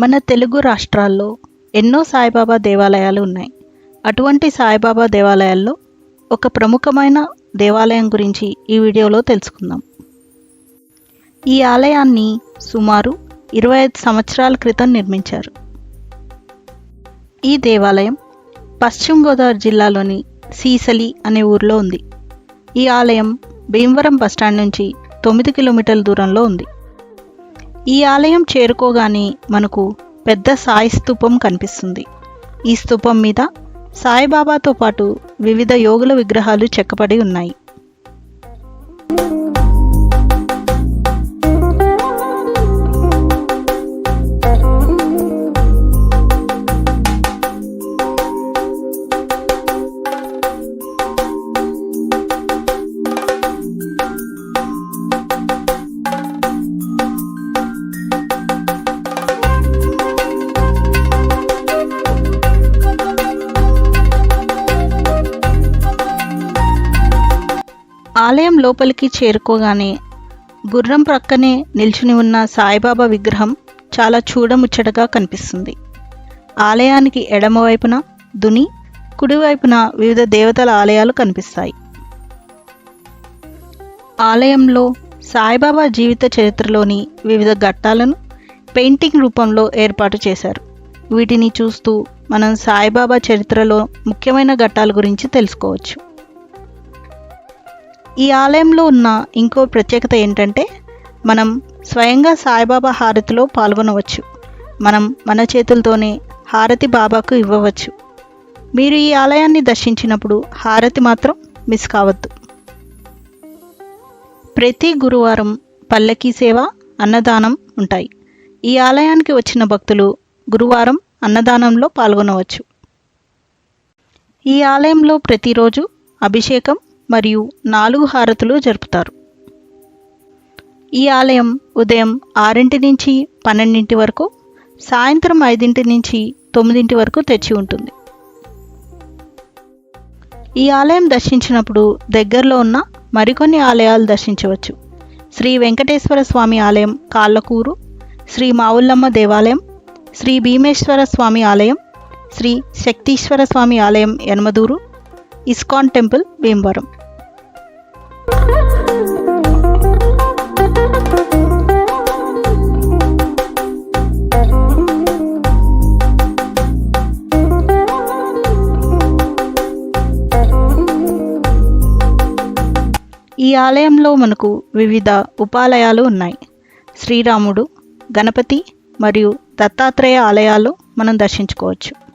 మన తెలుగు రాష్ట్రాల్లో ఎన్నో సాయిబాబా దేవాలయాలు ఉన్నాయి. అటువంటి సాయిబాబా దేవాలయాల్లో ఒక ప్రముఖమైన దేవాలయం గురించి ఈ వీడియోలో తెలుసుకుందాం. ఈ ఆలయాన్ని సుమారు ఇరవై ఐదు సంవత్సరాల క్రితం నిర్మించారు. ఈ దేవాలయం పశ్చిమ గోదావరి జిల్లాలోని సీసలి అనే ఊరిలో ఉంది. ఈ ఆలయం భీమవరం బస్టాండ్ నుంచి తొమ్మిది కిలోమీటర్ల దూరంలో ఉంది. ఈ ఆలయం చేరుకోగానే మనకు పెద్ద సాయి స్తూపం కనిపిస్తుంది. ఈ స్తూపం మీద సాయిబాబాతో పాటు వివిధ యోగుల విగ్రహాలు చెక్కబడి ఉన్నాయి. ఆలయం లోపలికి చేరుకోగానే గుర్రం ప్రక్కనే నిల్చుని ఉన్న సాయిబాబా విగ్రహం చాలా చూడముచ్చటగా కనిపిస్తుంది. ఆలయానికి ఎడమవైపున దుని కుడివైపున వివిధ దేవతల ఆలయాలు కనిపిస్తాయి. ఆలయంలో సాయిబాబా జీవిత చరిత్రలోని వివిధ ఘట్టాలను పెయింటింగ్ రూపంలో ఏర్పాటు చేశారు. వీటిని చూస్తూ మనం సాయిబాబా చరిత్రలో ముఖ్యమైన ఘట్టాల గురించి తెలుసుకోవచ్చు. ఈ ఆలయంలో ఉన్న ఇంకో ప్రత్యేకత ఏంటంటే మనం స్వయంగా సాయిబాబా హారతిలో పాల్గొనవచ్చు. మనం మన చేతులతోనే హారతి బాబాకు ఇవ్వవచ్చు. మీరు ఈ ఆలయాన్ని దర్శించినప్పుడు హారతి మాత్రం మిస్ కావద్దు. ప్రతి గురువారం పల్లకీ సేవ అన్నదానం ఉంటాయి. ఈ ఆలయానికి వచ్చిన భక్తులు గురువారం అన్నదానంలో పాల్గొనవచ్చు. ఈ ఆలయంలో ప్రతిరోజు అభిషేకం మరియు నాలుగు హారతులు జరుపుతారు. ఈ ఆలయం ఉదయం ఆరింటి నుంచి పన్నెండింటి వరకు సాయంత్రం ఐదింటి నుంచి తొమ్మిదింటి వరకు తెచ్చి ఉంటుంది. ఈ ఆలయం దర్శించినప్పుడు దగ్గరలో ఉన్న మరికొన్ని ఆలయాలు దర్శించవచ్చు. శ్రీ వెంకటేశ్వర స్వామి ఆలయం కాళ్ళకూరు శ్రీ మావుల్లమ్మ దేవాలయం శ్రీ భీమేశ్వర స్వామి ఆలయం శ్రీ శక్తీశ్వర స్వామి ఆలయం యనమదూరు ఇస్కాన్ టెంపుల్ భీమవరం. ఈ ఆలయంలో మనకు వివిధ ఉపాలయాలు ఉన్నాయి. శ్రీరాముడు గణపతి మరియు దత్తాత్రేయ ఆలయాలు మనం దర్శించుకోవచ్చు.